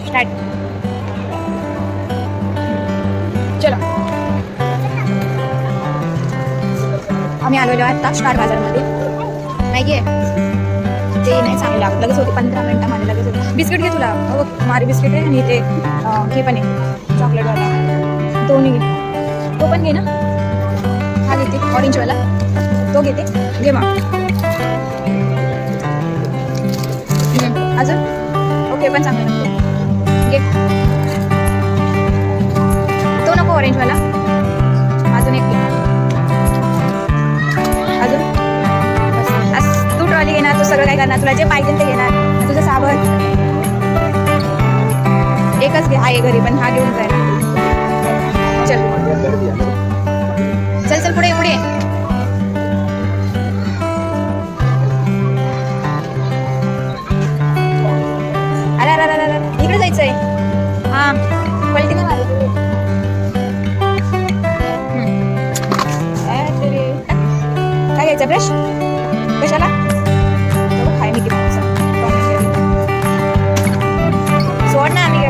Start चलो आम्ही आलेलो आहे आता स्टार बाजारमध्ये नाही आहे ते नाही चांगलं. लागत लगेच होते पंधरा मिनिटामध्ये लगेच होते. बिस्किट घे तुला. हो मारी बिस्किट आहे आणि ते हे पण आहे. चॉकलेटवाला दोन्ही घे. तो पण घे ना. हा घेते. ऑरेंजवाला तो घेते. घे मग. अजून? ओके पण चांगलं करणार तुला जे पाहिजे ते घेणार. तुझं साबण. एकच घे. हा आहे घरी पण हा घेऊन जाईल चल. चल चल पुढे पुढे अरे अरे अरे अरे इकडे जायचंय. हा पलटी नाही काय घ्यायचं ब्रश? कशाला?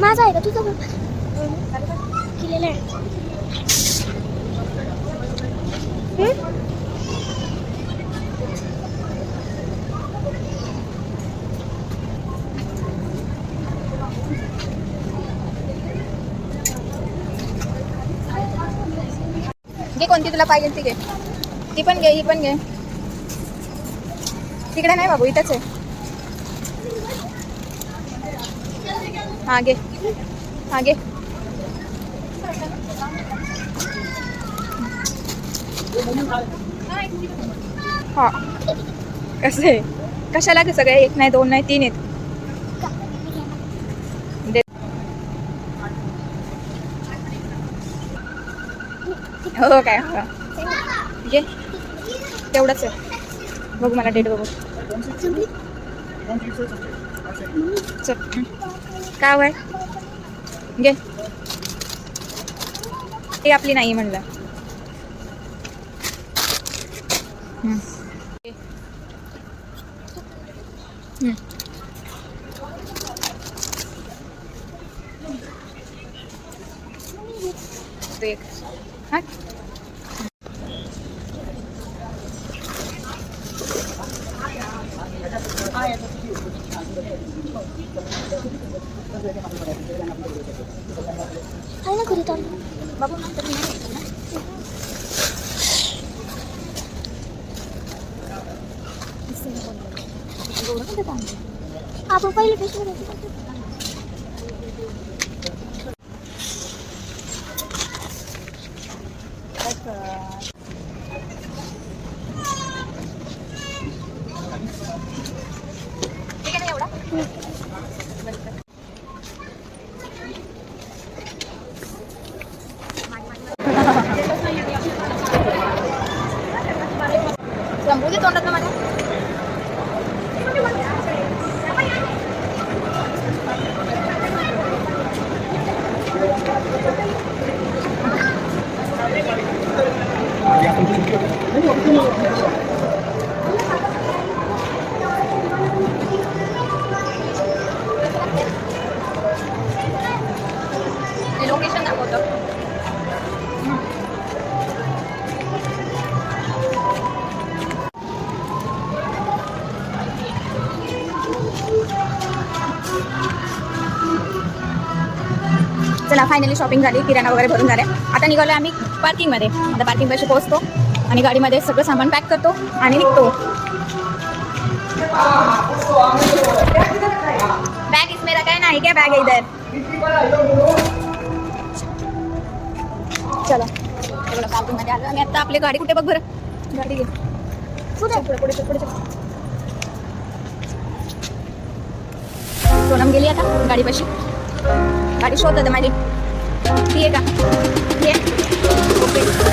माझा आहे का? तुझा पण. केलेला आहे. घे कोणती तुला पाहिजे ती घे. ती पण घे ही पण घे. तिकडे नाही बाबू इथंच आहे. हा घे. हा घे हा कसं आहे कशाला ग सगळे एक नाही दोन नाही तीन आहेत हो काय हा. घे तेवढंच आहे बघू मला डेट बघू चल काय वय घे. ती आपली नाही म्हणलं. एक हा. ना घरी तर बाबू नंतर मी चला फायनली शॉपिंग झाली किराणा वगैरे भरून झाले आता निघालो आम्ही पार्किंगमध्ये आता पार्किंग पाशी पोहोचतो आणि गाडीमध्ये सगळं सामान पॅक करतो आणि निघतो. बॅग इसमें काय नाही ना बॅग आहे इधर? चलो. एवढं आलो आणि आता आपली गाडी कुठे बघ बरं. गाडी घे. पुढे पुढे पुढे सोनम गेली आता गाडीपाशी. गाडी शोधत माझी. ती आहे का? ओके.